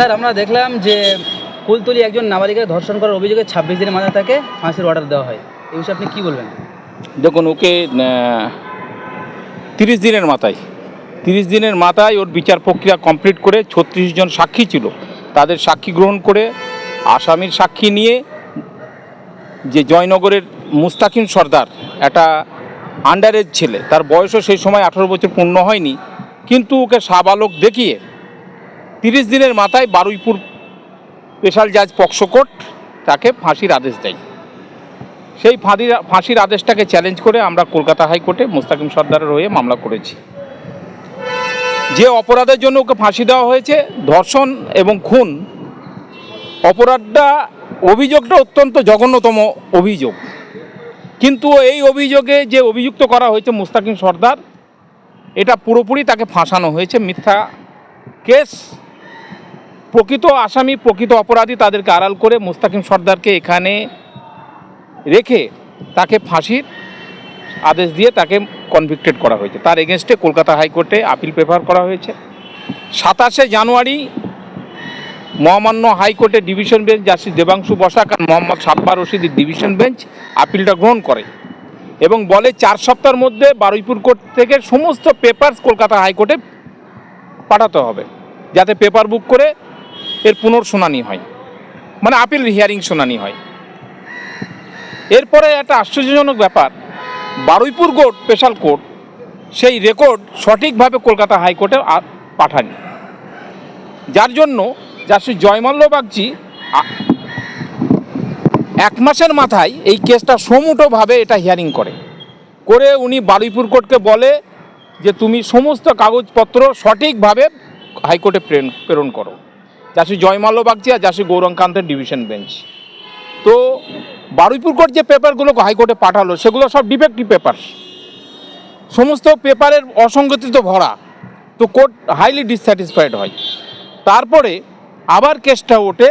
Sir, আমরা দেখলাম যে কুলতলি একজন নাবালিকাকে ধর্ষণ করার অভিযোগে ছাব্বিশ দিনের মাথায় তাকে ফাঁসির অর্ডার দেওয়া হয়। এই বিষয়ে আপনি কী বলবেন? দেখুন, ওকে তিরিশ দিনের মাথায়, তিরিশ দিনের মাথায় ওর বিচার প্রক্রিয়া কমপ্লিট করে ছত্রিশ জন সাক্ষী ছিল। তাদের সাক্ষী গ্রহণ করে আসামির সাক্ষী নিয়ে যে জয়নগরের মুস্তাকিম সর্দার, একটা আন্ডারেজ ছেলে, তার বয়সও সেই সময় আঠারো বছর পূর্ণ হয়নি, কিন্তু ওকে সাবালক দেখিয়ে তিরিশ দিনের মাথায় বারুইপুর স্পেশাল জাজ পক্সো কোর্ট তাকে ফাঁসির আদেশ দেয়। সেই ফাঁদির ফাঁসির আদেশটাকে চ্যালেঞ্জ করে আমরা কলকাতা হাইকোর্টে মুস্তাকিম সর্দারের হয়ে মামলা করেছি। যে অপরাধের জন্য ওকে ফাঁসি দেওয়া হয়েছে, ধর্ষণ এবং খুন, অপরাধটা অভিযোগটা অত্যন্ত জঘন্যতম অভিযোগ। কিন্তু এই অভিযোগে যে অভিযুক্ত করা হয়েছে মুস্তাকিম সর্দার, এটা পুরোপুরি তাকে ফাঁসানো হয়েছে মিথ্যা কেস। প্রকৃত আসামি, প্রকৃত অপরাধী তাদেরকে আড়াল করে মুস্তাকিম সর্দারকে এখানে রেখে তাকে ফাঁসির আদেশ দিয়ে তাকে কনভিক্টেড করা হয়েছে। তার এগেনস্টে কলকাতা হাইকোর্টে আপিল প্রেফার করা হয়েছে। সাতাশে জানুয়ারি মহামান্য হাইকোর্টের division bench justice Debangshu Basak আর মোহাম্মদ সাব্বার রশিদের ডিভিশন বেঞ্চ আপিলটা গ্রহণ করে এবং বলে চার সপ্তাহের মধ্যে বারুইপুর কোর্ট থেকে সমস্ত পেপারস কলকাতা হাইকোর্টে পাঠাতে হবে। যাতে পেপার বুক করে এর পুনর্শুনানি হয়। মানে আপিল হিয়ারিং শুনানি হয়। এরপরে একটা আশ্চর্যজনক ব্যাপার, বারুইপুর কোর্ট স্পেশাল কোর্ট, সেই রেকর্ড সঠিকভাবে কলকাতা হাইকোর্টে পাঠায়নি। যার জন্য জাস্টিস জয়মাল্য বাগচি এক মাসের মাথায় এই কেসটা সমুটোভাবে এটা হিয়ারিং করে। করে উনি বারুইপুর কোর্টকে বলে যে, তুমি সমস্ত কাগজপত্র সঠিকভাবে হাইকোর্টে প্রেরণ করো। জাসি জয়মাল্য বাগচি আর জাসি গৌরঙ্কান্তের ডিভিশন বেঞ্চ তো বারুইপুর কোর্ট যে পেপারগুলো হাইকোর্টে পাঠালো, সেগুলো সব ডিফেক্টিভ পেপার সমস্ত পেপারের অসংগতিত ভরা। তো কোর্ট হাইলি ডিসস্যাটিসফাইড হয়। তারপরে আবার কেসটা ওঠে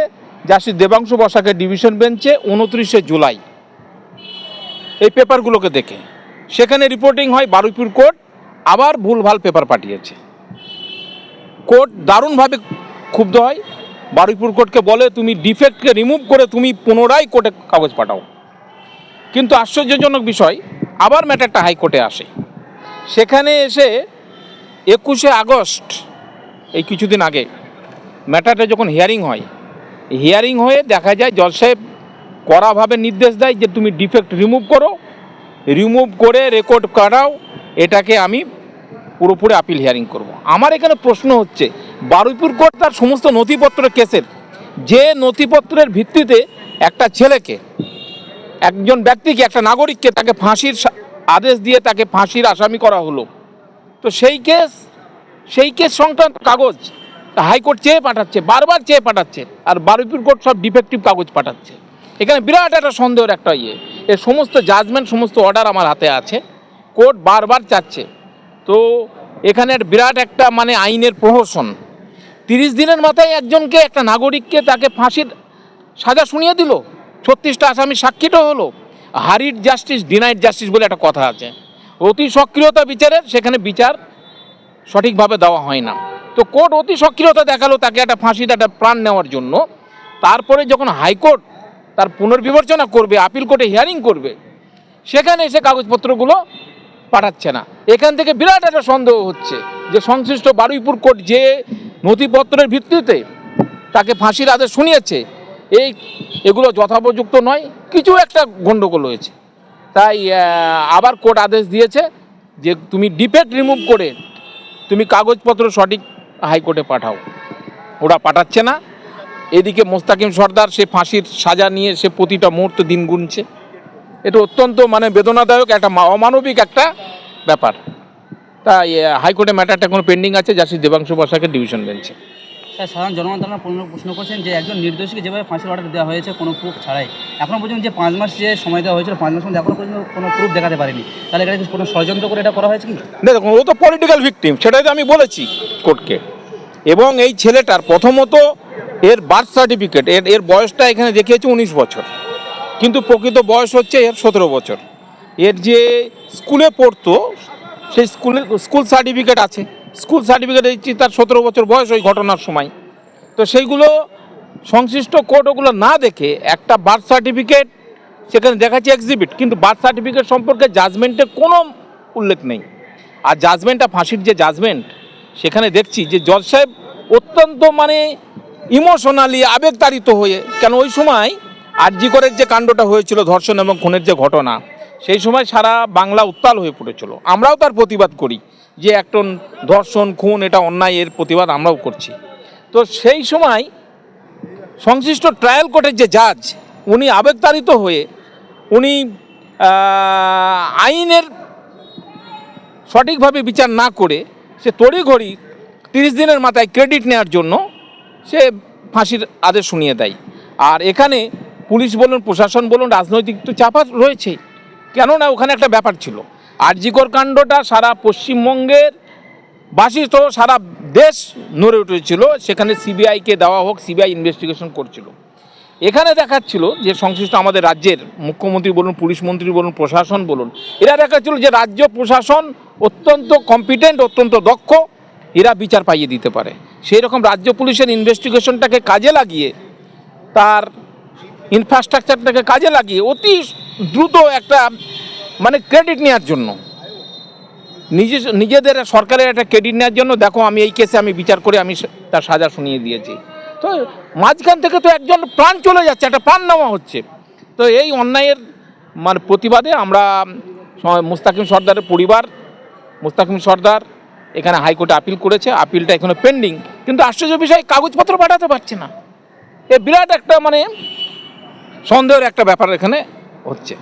জাসি দেবাংশু বসাকের ডিভিশন বেঞ্চে উনত্রিশে জুলাই। এই পেপারগুলোকে দেখে। সেখানে রিপোর্টিং হয় বারুইপুর কোর্ট আবার ভুলভাল পেপার পাঠিয়েছে। কোর্ট দারুণভাবে ক্ষুব্ধ হয়। বারুইপুর কোর্টকে বলে, তুমি ডিফেক্টকে রিমুভ করে তুমি পুনরায় কোর্টে কাগজ পাঠাও। কিন্তু আশ্চর্যজনক বিষয়, আবার ম্যাটারটা হাইকোর্টে আসে। সেখানে এসে একুশে আগস্ট, এই কিছুদিন আগে, ম্যাটারটা যখন হিয়ারিং হয় হিয়ারিং হয়ে দেখা যায়, জজ সাহেব কড়াভাবে নির্দেশ দেয় যে, তুমি ডিফেক্ট রিমুভ করো। রিমুভ করে রেকর্ড কাটাও। এটাকে আমি পুরোপুরি আপিল হিয়ারিং করব। আমার এখানে প্রশ্ন হচ্ছে, বারুইপুর কোর্ট তার সমস্ত নথিপত্র কেসের যে নথিপত্রের ভিত্তিতে একটা ছেলেকে, একজন ব্যক্তিকে, একটা নাগরিককে তাকে ফাঁসির আদেশ দিয়ে তাকে ফাঁসির আসামি করা হলো। তো সেই কেস সেই কেস সংক্রান্ত কাগজ হাইকোর্ট চেয়ে পাঠাচ্ছে, বারবার চেয়ে পাঠাচ্ছে, আর বারুইপুর কোর্ট সব ডিফেক্টিভ কাগজ পাঠাচ্ছে। এখানে বিরাট একটা সন্দেহের একটা ইয়ে। এর সমস্ত জাজমেন্ট সমস্ত অর্ডার আমার হাতে আছে। কোর্ট বারবার চাচ্ছে। তো এখানে বিরাট একটা মানে আইনের প্রহসন। তিরিশ দিনের মাথায় একজনকে, একটা নাগরিককে তাকে ফাঁসির সাজা শুনিয়ে দিল। ছত্রিশটা আসামি সাক্ষীটা হলো। হারিড জাস্টিস, ডিনাইড জাস্টিস বলে একটা কথা আছে। অতি সক্রিয়তা বিচারের, সেখানে বিচার সঠিকভাবে দেওয়া হয় না। তো কোর্ট অতি সক্রিয়তা দেখাল তাকে একটা ফাঁসিতে একটা প্রাণ নেওয়ার জন্য। তারপরে যখন হাইকোর্ট তার পুনর্বিবেচনা করবে, আপিল কোর্টে হিয়ারিং করবে, সেখানে এসে কাগজপত্রগুলো পাঠাচ্ছে না। এখান থেকে বিরাট একটা সন্দেহ হচ্ছে যে সংশ্লিষ্ট বারুইপুর কোর্ট যে নথিপত্রের ভিত্তিতে তাকে ফাঁসির আদেশ শুনিয়েছে, এই এগুলো যথোপযুক্ত নয়, কিছু একটা গণ্ডগোল হয়েছে। তাই আবার কোর্ট আদেশ দিয়েছে যে তুমি ডিফেক্ট রিমুভ করে তুমি কাগজপত্র সঠিক হাইকোর্টে পাঠাও। ওরা পাঠাচ্ছে না। এদিকে মোস্তাকিম সর্দার সে ফাঁসির সাজা নিয়ে সে প্রতিটা মুহূর্ত দিন গুনছে। এটা অত্যন্ত মানে বেদনাদায়ক একটা অমানবিক একটা ব্যাপার। তাই হাইকোর্টে ম্যাটারটা এখনও পেন্ডিং আছে যা জাস্টিস দেবাংশু বসাকের ডিভিশন বেঞ্চে। সাধারণ জনগণ প্রশ্ন প্রশ্ন করছেন যে একজন নির্দোষীকে যেভাবে ফাঁসির অর্ডার দেওয়া হয়েছে কোনো প্রুফ ছাড়াই। এখনও পর্যন্ত যে পাঁচ মাস যে সময় দেওয়া হয়েছিল পাঁচ মাস মধ্যে এখনও পর্যন্ত কোনো প্রুফ দেখাতে পারেনি। তাহলে এটা কোনো ষড়যন্ত্র করে এটা করা হয়েছে কি? দেখুন ও তো পলিটিক্যাল ভিকটিম সেটাই তো আমি বলেছি কোর্টকে। এবং এই ছেলেটার প্রথমত এর বার্থ সার্টিফিকেট এর এর বয়সটা এখানে দেখিয়েছে উনিশ বছর। কিন্তু প্রকৃত বয়স হচ্ছে এর সতেরো বছর। এর যে স্কুলে পড়তো, সেই স্কুলে, স্কুল সার্টিফিকেট আছে। স্কুল সার্টিফিকেট দিচ্ছি, তার সতেরো বছর বয়স ওই ঘটনার সময়। তো সেইগুলো সংশ্লিষ্ট কোর্ট ওগুলো না দেখে একটা বার্থ সার্টিফিকেট সেখানে দেখাচ্ছে এক্সিবিট কিন্তু বার্থ সার্টিফিকেট সম্পর্কে জাজমেন্টে কোনো উল্লেখ নেই। আর জাজমেন্টটা ফাঁসির যে জাজমেন্ট সেখানে দেখছি যে জজ সাহেব অত্যন্ত মানে ইমোশনালি আবেগতাড়িত হয়ে, কেন ওই সময় আরজি করের যে কাণ্ডটা হয়েছিল, ধর্ষণ এবং খুনের যে ঘটনা, সেই সময় সারা বাংলা উত্তাল হয়ে পড়েছিল। আমরাও তার প্রতিবাদ করি যে একটন ধর্ষণ, খুন, এটা অন্যায়, এর প্রতিবাদ আমরাও করছি। তো সেই সময় সংশ্লিষ্ট ট্রায়াল কোর্টের যে জাজ, উনি আবেগতাড়িত হয়ে, উনি আইনের সঠিকভাবে বিচার না করে সে তড়িঘড়ি তিরিশ দিনের মাথায় ক্রেডিট নেওয়ার জন্য সে ফাঁসির আদেশ শুনিয়ে দেয়। আর এখানে পুলিশ বলুন, প্রশাসন বলুন, রাজনৈতিক তো চাপা রয়েছেই। কেননা ওখানে একটা ব্যাপার ছিল। আরজিকর কাণ্ডটা সারা পশ্চিমবঙ্গের বাসী তো সারা দেশ নড়ে উঠেছিল। সেখানে সিবিআইকে দেওয়া হোক, সিবিআই ইনভেস্টিগেশন করছিল। এখানে দেখাচ্ছিল যে সংশ্লিষ্ট আমাদের রাজ্যের মুখ্যমন্ত্রী বলুন, পুলিশ মন্ত্রী বলুন, প্রশাসন বলুন, এরা দেখাচ্ছিল যে রাজ্য প্রশাসন অত্যন্ত কম্পিটেন্ট অত্যন্ত দক্ষ, এরা বিচার পাইয়ে দিতে পারে। সেই রকম রাজ্য পুলিশের ইনভেস্টিগেশনটাকে কাজে লাগিয়ে তার ইনফ্রাস্ট্রাকচারটাকে কাজে লাগিয়ে অতি দ্রুত একটা মানে ক্রেডিট নেওয়ার জন্য। নিজে, নিজেদের সরকারের একটা ক্রেডিট নেওয়ার জন্য, দেখো আমি এই কেসে আমি বিচার করে আমি তার সাজা শুনিয়ে দিয়েছি। তো মাঝখান থেকে তো একজন প্রাণ চলে যাচ্ছে, একটা প্রাণ নেওয়া হচ্ছে। তো এই অন্যায়ের মানে প্রতিবাদে আমরা মুস্তাকিম সর্দারের পরিবার, মুস্তাকিম সর্দার এখানে হাইকোর্টে আপিল করেছে আপিলটা এখনও পেন্ডিং কিন্তু আশ্চর্য বিষয়, কাগজপত্র পাঠাতে পারছে না। এ বিরাট একটা মানে সন্দেহের একটা ব্যাপার এখানে হচ্ছে।